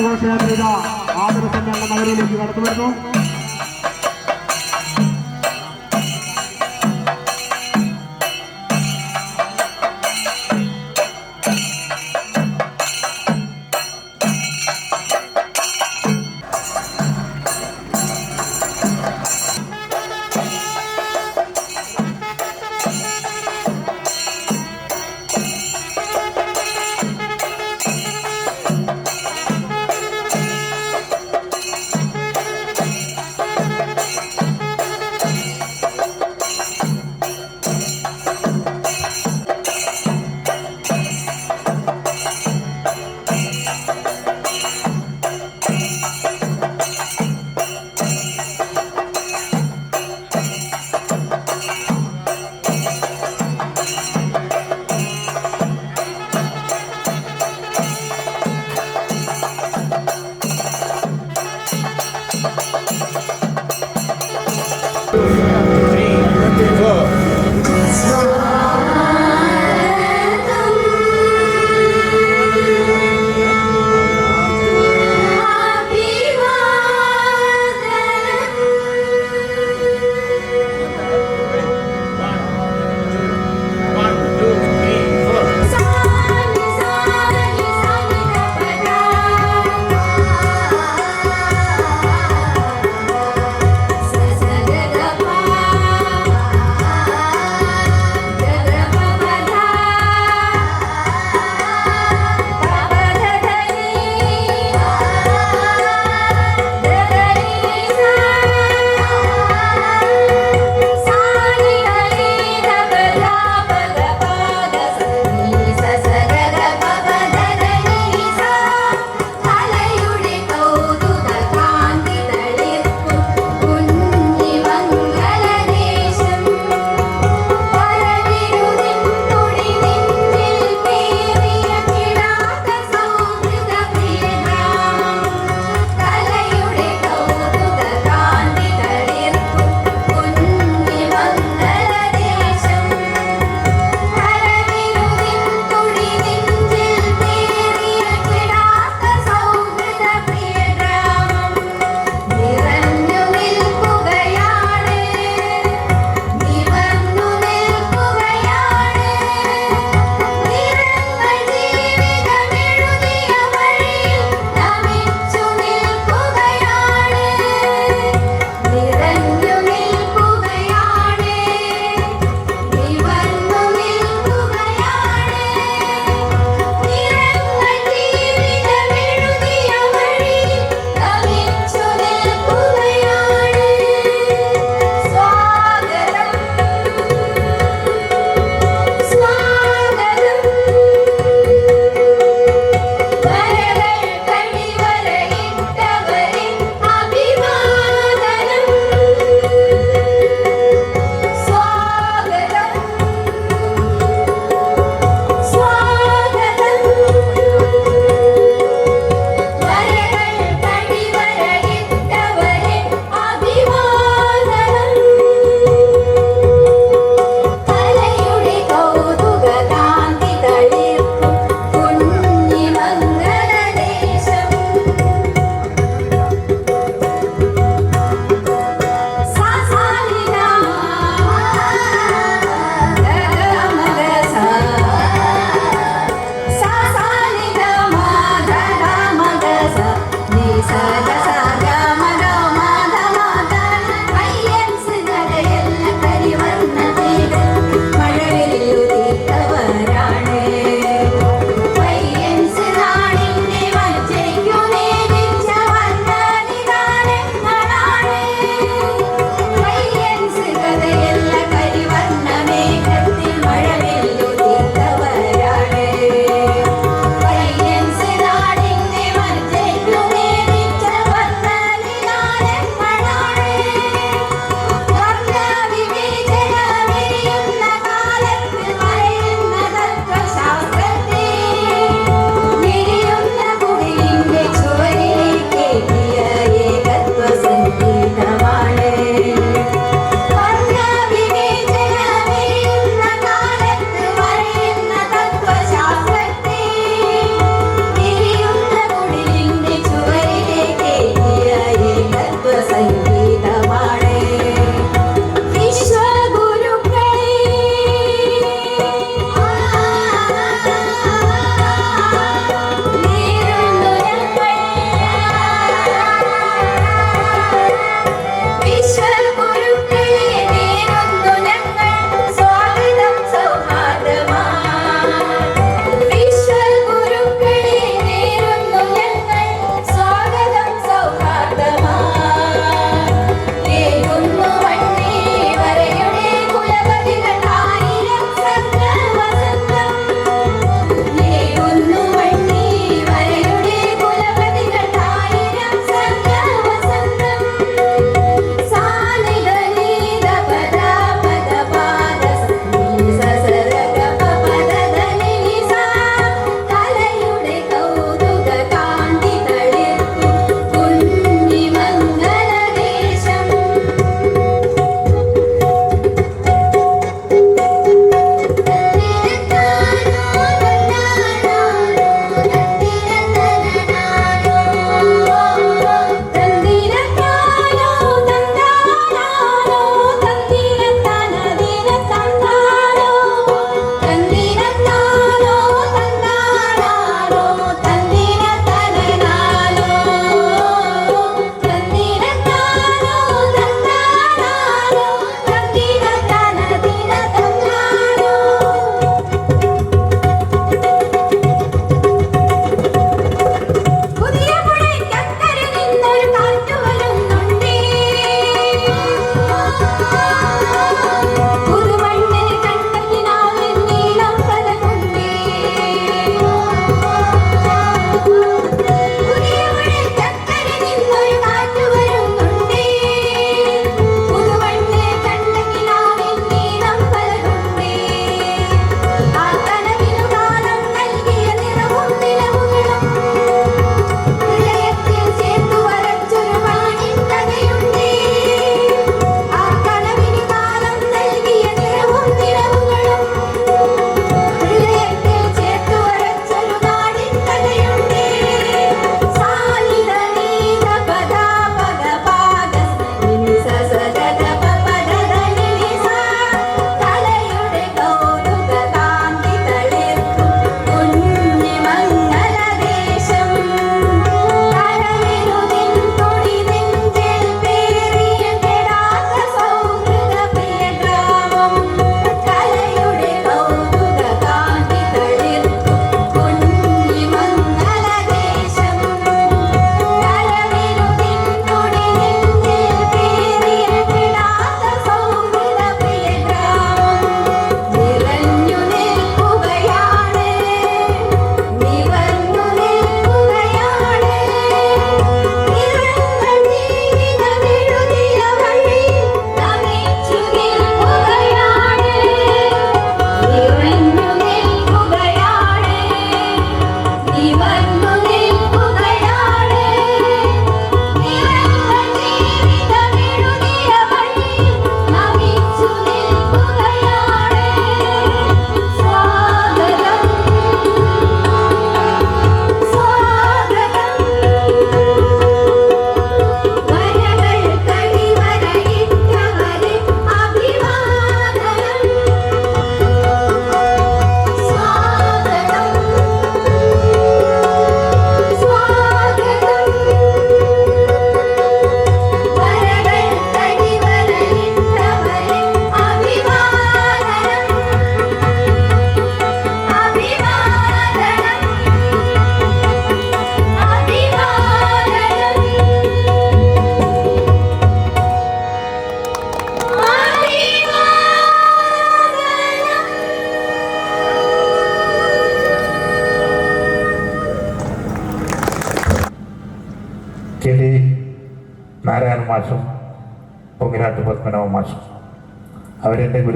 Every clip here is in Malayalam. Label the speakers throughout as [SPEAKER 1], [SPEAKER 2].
[SPEAKER 1] ഘോഷയാത്രയുടെ ആദര സമ്മേളന നഗരയിലേക്ക് കടന്നു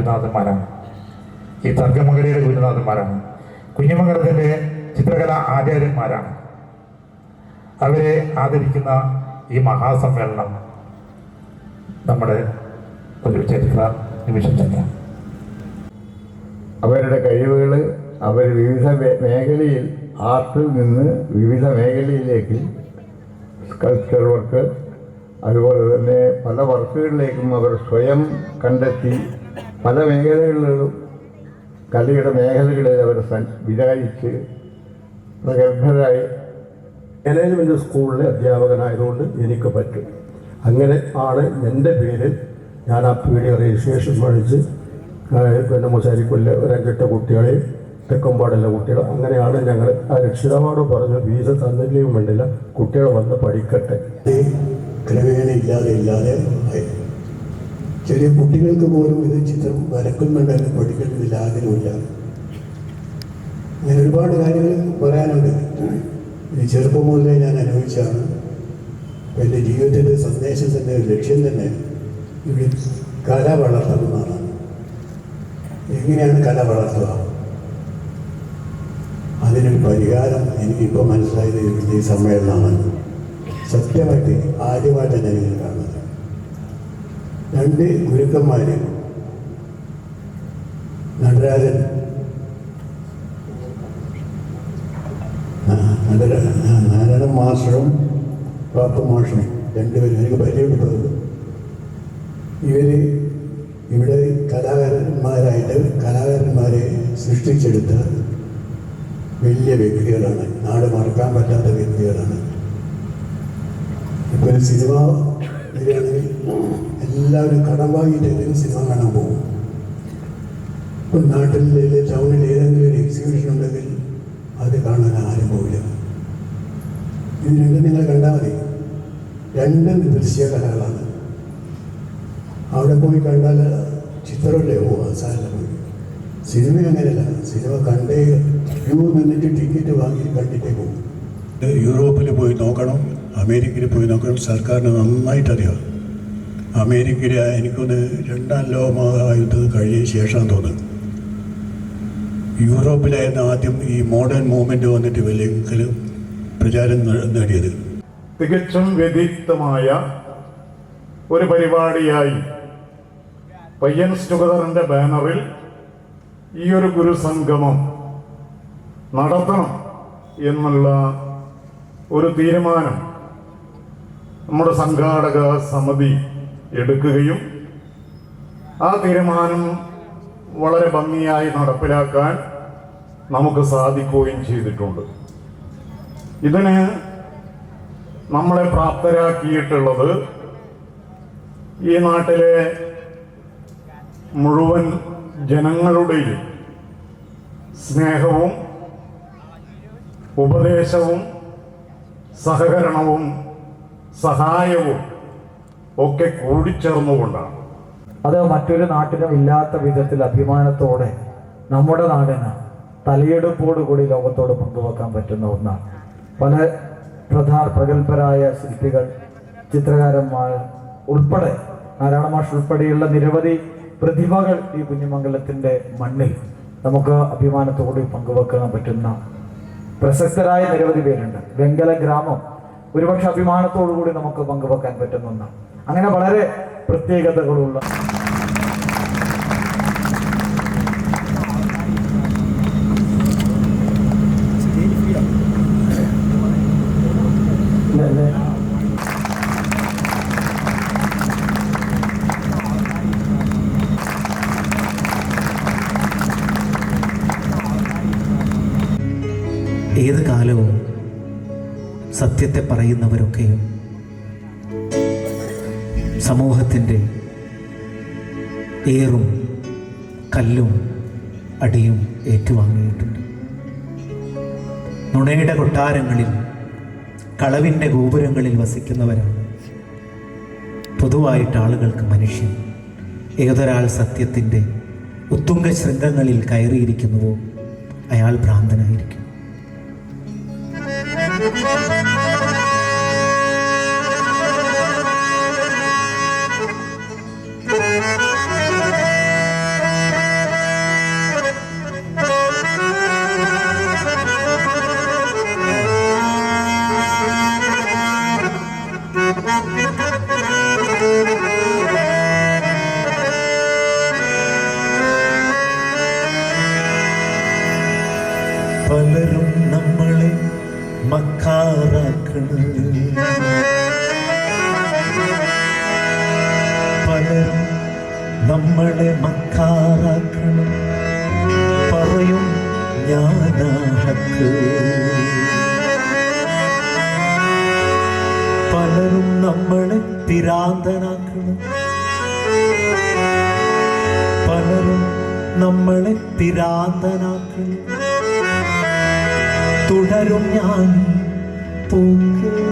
[SPEAKER 2] ഗുരുനാഥന്മാരാണ് ഈ തർക്കമംഗലയുടെ ഗുരുനാഥന്മാരാണ് കുഞ്ഞിമംഗലത്തിന്റെ ചിത്രകലാ ആചാര്യന്മാരാണ്. അവരെ ആദരിക്കുന്ന ഈ മഹാസമ്മേളനം നമ്മുടെ ഒരു ചരിത്ര നിമിഷം തന്നെയാണ്.
[SPEAKER 3] അവരുടെ കഴിവുകൾ അവർ വിവിധ മേഖലയിൽ ആർട്ടിൽ നിന്ന് വിവിധ മേഖലയിലേക്ക് സ്കൾപ്ചർ വർക്ക് അതുപോലെ തന്നെ പല വർക്കുകളിലേക്കും അവർ സ്വയം കണ്ടെത്തി പല മേഖലകളിലും കലയുടെ മേഖലകളിൽ അവർ വിചാരിച്ച് പ്രഗത്ഭരായി
[SPEAKER 4] മാനേജ്മെന്റ് സ്കൂളിലെ അധ്യാപകനായതുകൊണ്ട് എനിക്ക് പറ്റും. അങ്ങനെ ആണ് എന്റെ പേര് ഞാൻ ആ പീഡിയ രജിസ്ട്രേഷൻ പഠിച്ച് പിന്നെ മുസാരിക്കൊല്ല ഒരങ്കിട്ട കുട്ടികളെ തെക്കമ്പാടുള്ള കുട്ടികൾ അങ്ങനെയാണ് ഞങ്ങൾ ആ രക്ഷിതാവോട് പറഞ്ഞു ഫീസ് തന്നില്ലേ വേണ്ടില്ല. കുട്ടികൾ വന്ന് പഠിക്കട്ടെ.
[SPEAKER 5] ഇല്ലാതെ ഇല്ലാതെ. ചെറിയ കുട്ടികൾക്ക് പോലും ഇത് ചിത്രം വരക്കുന്നുണ്ടെന്ന് പഠിക്കുന്നതിൽ ആഗ്രഹമില്ല. അങ്ങനെ ഒരുപാട് കാര്യങ്ങൾ പറയാനുണ്ട്. ഇത് ചെറുപ്പം മുതലേ ഞാൻ അനുഭവിച്ചാണ് എന്റെ ജീവിതത്തിന്റെ സന്ദേശം തന്നെ ഒരു ലക്ഷ്യം തന്നെ ഇവിടെ കല വളർത്തണമെന്നാണ് എങ്ങനെയാണ് കല വളർത്തുക? അതിനൊരു പരിഹാരം എനിക്കിപ്പോൾ മനസ്സിലായത് ഈ സമ്മേളനമാണ് സത്യമായിട്ട് ആദ്യമായിട്ടാണ് ഞാൻ കാണുന്നത്. രണ്ട് ഗുരുക്കന്മാര്. നടരാജൻ. നാരായണ മാസ്റ്ററും പാപ്പ മാഷും രണ്ടുപേരും എനിക്ക് പരിചയപ്പെട്ടത് ഇവർ ഇവിടെ കലാകാരന്മാരായിട്ട് കലാകാരന്മാരെ സൃഷ്ടിച്ചെടുത്ത വലിയ വ്യക്തികളാണ്. നാട് മറക്കാൻ പറ്റാത്ത വ്യക്തികളാണ്. ഇപ്പോൾ സിനിമ വരികയാണെങ്കിൽ എല്ലാവരും കടം സിനിമ കാണാൻ പോകും. ഇപ്പം നാട്ടിൽ ടൗണിൽ ഏതെങ്കിലും ഒരു എക്സിബിഷൻ ഉണ്ടെങ്കിൽ അത് കാണാൻ ആരും പോവില്ല. ഇത് രണ്ടും നിങ്ങൾ കണ്ടാൽ മതി. രണ്ടും ദൃശ്യ കലകളാണ്. അവിടെ പോയി കണ്ടാൽ ചിത്രമല്ലേ? പോവാ സാറിന് പോയി സിനിമ അങ്ങനെയല്ല. സിനിമ കണ്ടേ ക്യൂ നിന്നിട്ട് ടിക്കറ്റ് വാങ്ങി കണ്ടിട്ടേ പോകും. യൂറോപ്പിൽ പോയി നോക്കണം അമേരിക്കയിൽ പോയി നോക്കണം സർക്കാരിന് നന്നായിട്ട് അറിയാം അമേരിക്കയിൽ എനിക്കൊന്ന് രണ്ടാം ലോകമഹായുദ്ധം കഴിഞ്ഞ ശേഷം തോന്നുന്നു യൂറോപ്പിലായിരുന്നു ആദ്യം ഈ മോഡേൺ മൂവ്മെന്റ് വന്നിട്ട് വലിയ പ്രചാരം നേടിയത്.
[SPEAKER 2] തികച്ചും വ്യതിരിക്തമായ ഒരു പരിപാടിയായി പയ്യൻസ് ടുഗദറിന്റെ ബാനറിൽ ഈ ഒരു ഗുരുസംഗമം നടത്തണം എന്നുള്ള ഒരു തീരുമാനം നമ്മുടെ സംഘാടക സമിതി എടുക്കുകയും ആ തീരുമാനം വളരെ ഭംഗിയായി നടപ്പിലാക്കാൻ നമുക്ക് സാധിക്കുകയും ചെയ്തിട്ടുണ്ട്. ഇതിന് നമ്മളെ പ്രാപ്തരാക്കിയിട്ടുള്ളത് ഈ നാട്ടിലെ മുഴുവൻ ജനങ്ങളുടെയും സ്നേഹവും ഉപദേശവും സഹകരണവും സഹായവും ഒക്കെ കൂടിച്ചേർന്നുകൊണ്ടാണ്.
[SPEAKER 6] അത് മറ്റൊരു നാട്ടിലും ഇല്ലാത്ത വിധത്തിൽ അഭിമാനത്തോടെ നമ്മുടെ നാടിന് തലയെടുപ്പോടുകൂടി ലോകത്തോട് പങ്കുവെക്കാൻ പറ്റുന്ന ഒന്നാണ്. പല പ്രധാന പ്രഗത്ഭരായ ശില്പികൾ ചിത്രകാരന്മാർ ഉൾപ്പെടെ നാരായണ മാഷ് ഉൾപ്പെടെയുള്ള നിരവധി പ്രതിഭകൾ ഈ കുഞ്ഞിമംഗലത്തിന്റെ മണ്ണിൽ നമുക്ക് അഭിമാനത്തോടെ പങ്കുവെക്കാൻ പറ്റുന്ന പ്രശസ്തരായ നിരവധി പേരുണ്ട്. വെങ്കല ഗ്രാമം ഒരുപക്ഷെ അഭിമാനത്തോടു കൂടി നമുക്ക് പങ്കുവെക്കാൻ പറ്റുന്ന ഒന്നാണ്. അങ്ങനെ വളരെ പ്രത്യേകതകളുള്ള.
[SPEAKER 7] ഏത് കാലവും സത്യത്തെ പറയുന്നവരൊക്കെയും സമൂഹത്തിന്റെ ഏറും കല്ലും അടിയും ഏറ്റുവാങ്ങിയിട്ടുണ്ട്. നുണയുടെ കൊട്ടാരങ്ങളിൽ കളവിന്റെ ഗോപുരങ്ങളിൽ വസിക്കുന്നവരാണ്. പൊതുവായിട്ട് ആളുകൾക്ക് മനുഷ്യൻ ഏതൊരാൾ സത്യത്തിന്റെ ഉത്തുംഗ ശൃംഗങ്ങളിൽ കയറിയിരിക്കുന്നുവോ അയാൾ ഭ്രാന്തനായിരിക്കും. Thank you.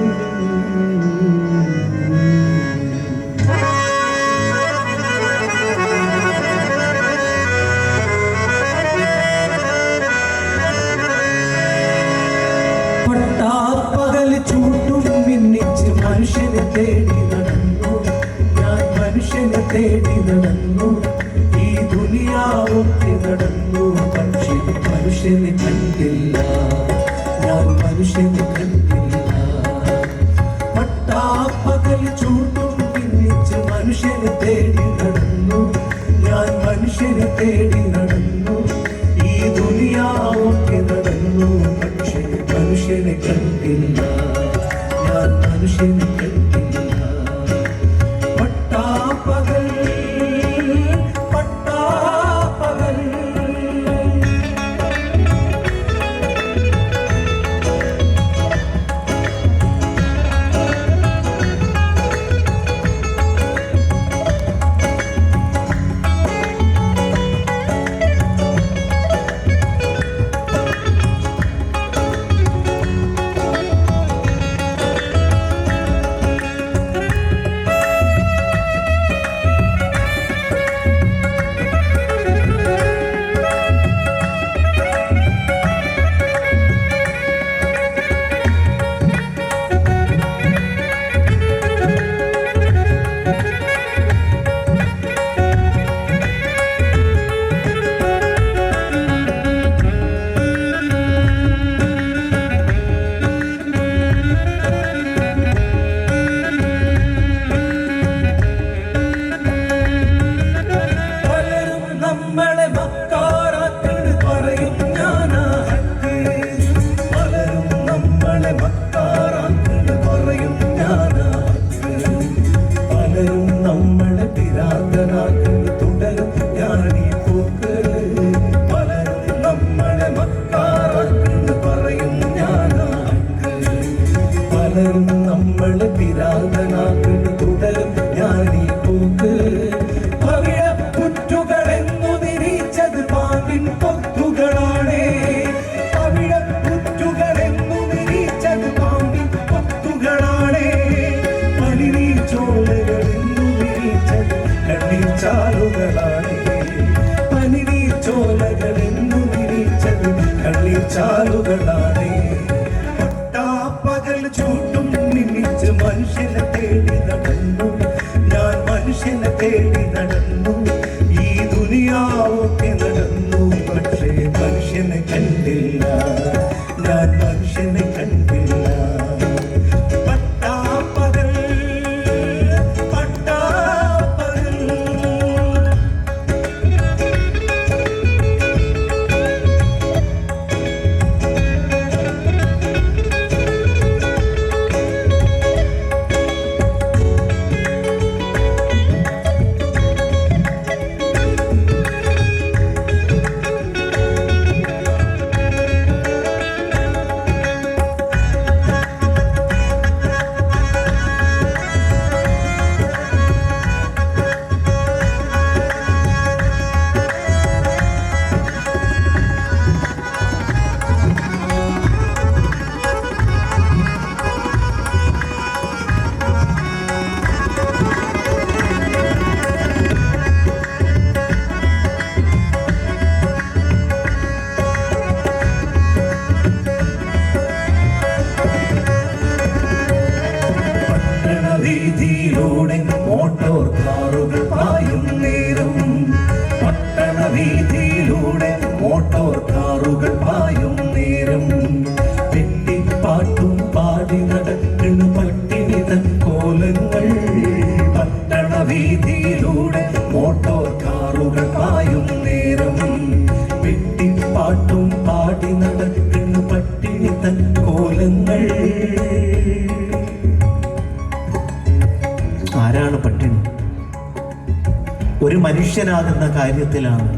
[SPEAKER 7] കാര്യത്തിലാണ്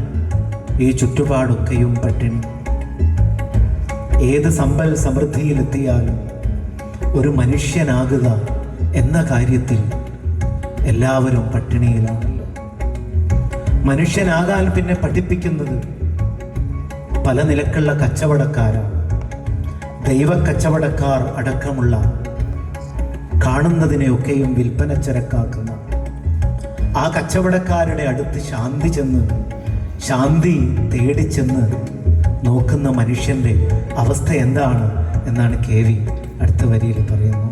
[SPEAKER 7] ഈ ചുറ്റുപാടൊക്കെയും പട്ടിണി. ഏത് സമ്പൽ സമൃദ്ധിയിലെത്തിയാലും ഒരു മനുഷ്യനാകുക എന്ന കാര്യത്തിൽ എല്ലാവരും പട്ടിണിയിലാണല്ലോ. മനുഷ്യനാകാൻ പിന്നെ പഠിപ്പിക്കുന്നത് പല നിലക്കുള്ള കച്ചവടക്കാരാണ്. ദൈവ കച്ചവടക്കാർ അടക്കമുള്ള കാണുന്നതിനെയൊക്കെയും വിൽപ്പന ചരക്കാക്കുന്ന ആ കച്ചവടക്കാരുടെ അടുത്ത് ശാന്തി ചെന്ന് ശാന്തി തേടിച്ചെന്ന് നോക്കുന്ന മനുഷ്യന്റെ അവസ്ഥ എന്താണ് എന്നാണ് കെ വി അടുത്ത വരിയിൽ പറയുന്നു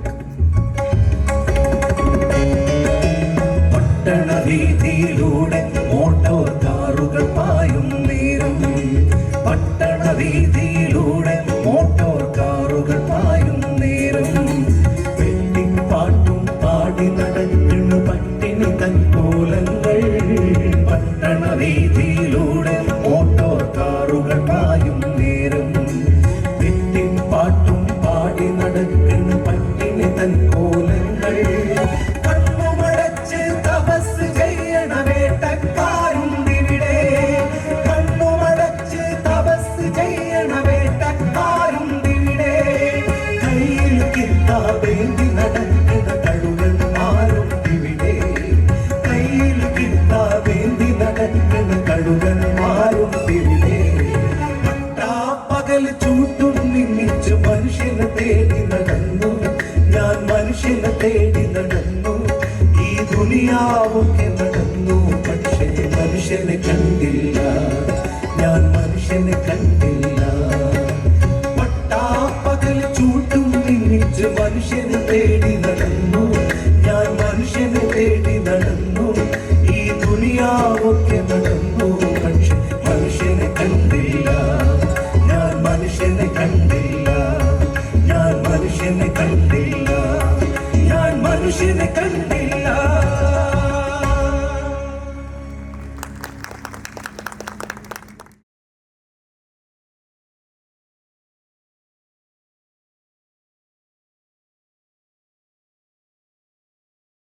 [SPEAKER 7] പട്ടണ വീതിയിലൂടെ മോട്ടോർ കാറുകൾ പായും. മനുഷ്യനെ തേടി നടന്നു ഈ ദുനിയാവൊക്കെ നടന്നു പക്ഷേ മനുഷ്യനെ കണ്ടില്ല ഞാൻ മനുഷ്യനെ കണ്ടില്ല പട്ടാപ്പകൽ ചൂട്ടും നിന്നിച്ച് മനുഷ്യനെ തേടി നടന്നു ഞാൻ മനുഷ്യനെ